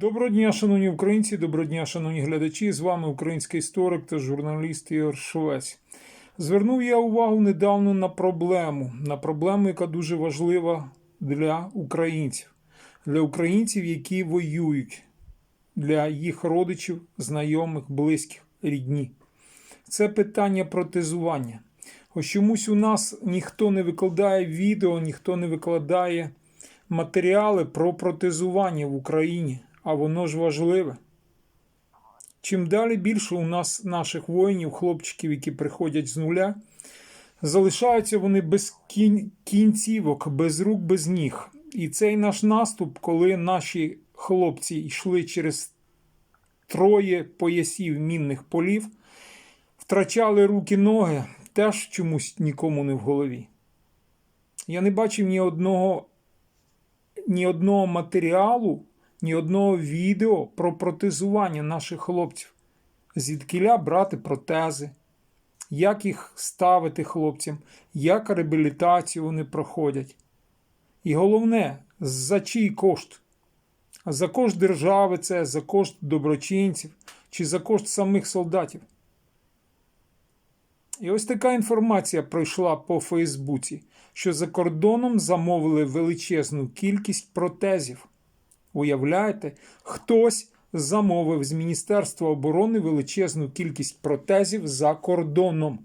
Доброго дня, шановні українці, доброго дня, шановні глядачі. З вами український історик та журналіст Ігор Швець. Звернув я увагу недавно на проблему, на проблему, яка дуже важлива для українців, для українців, які воюють, для їх родичів, знайомих, близьких, рідні. Це питання протезування. Ось чомусь у нас ніхто не викладає відео, ніхто не викладає матеріали про протезування в Україні, а воно ж важливе. Чим далі більше у нас наших воїнів, хлопчиків, які приходять з нуля, залишаються вони без кін- кінцівок, без рук, без ніг. І цей наш наступ, коли наші хлопці йшли через троє поясів мінних полів, втрачали руки ноги, теж чомусь нікому не в голові. Я не бачив ні одного, ні одного матеріалу, ні одного відео про протезування наших хлопців. Звідкіля брати протези, як їх ставити хлопцям, як реабілітацію вони проходять. І головне, за чий кошт? За кошт держави це, за кошт доброчинців чи за кошт самих солдатів. І ось така інформація пройшла по Фейсбуці, що за кордоном замовили величезну кількість протезів. Уявляєте, хтось замовив з Міністерства оборони величезну кількість протезів за кордоном.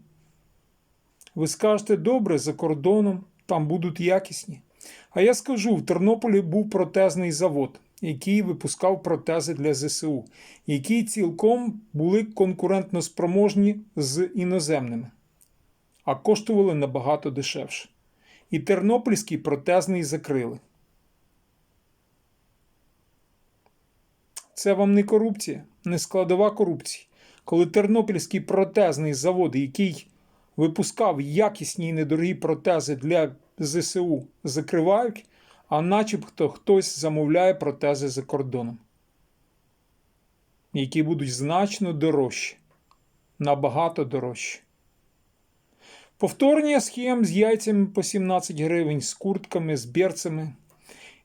Ви скажете, добре, за кордоном, там будуть якісні. А я скажу: в Тернополі був протезний завод, який випускав протези для ЗСУ, які цілком були конкурентно спроможні з іноземними, а коштували набагато дешевше. І тернопільський протезний закрили. Це вам не корупція, не складова корупції. Коли Тернопільський протезний завод, який випускав якісні і недорогі протези для ЗСУ, закривають, а начебто хтось замовляє протези за кордоном, які будуть значно дорожчі, набагато дорожчі. Повторення схем з яйцями по 17 гривень, з куртками, з берцями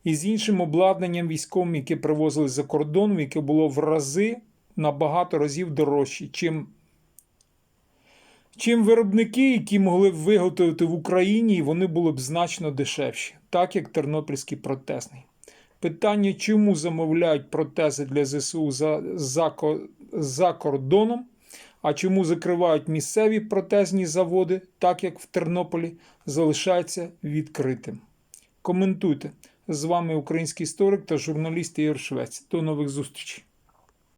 і з іншим обладнанням військовим, яке привозили за кордон, яке було в рази набагато разів дорожче, чим, чим виробники, які могли б виготовити в Україні, і вони були б значно дешевші, так як Тернопільський протезний. Питання, чому замовляють протези для ЗСУ за, за, за кордоном, а чому закривають місцеві протезні заводи, так як в Тернополі, залишається відкритим. Коментуйте. З вами український історик та журналіст Ігор Швець. До нових зустрічей.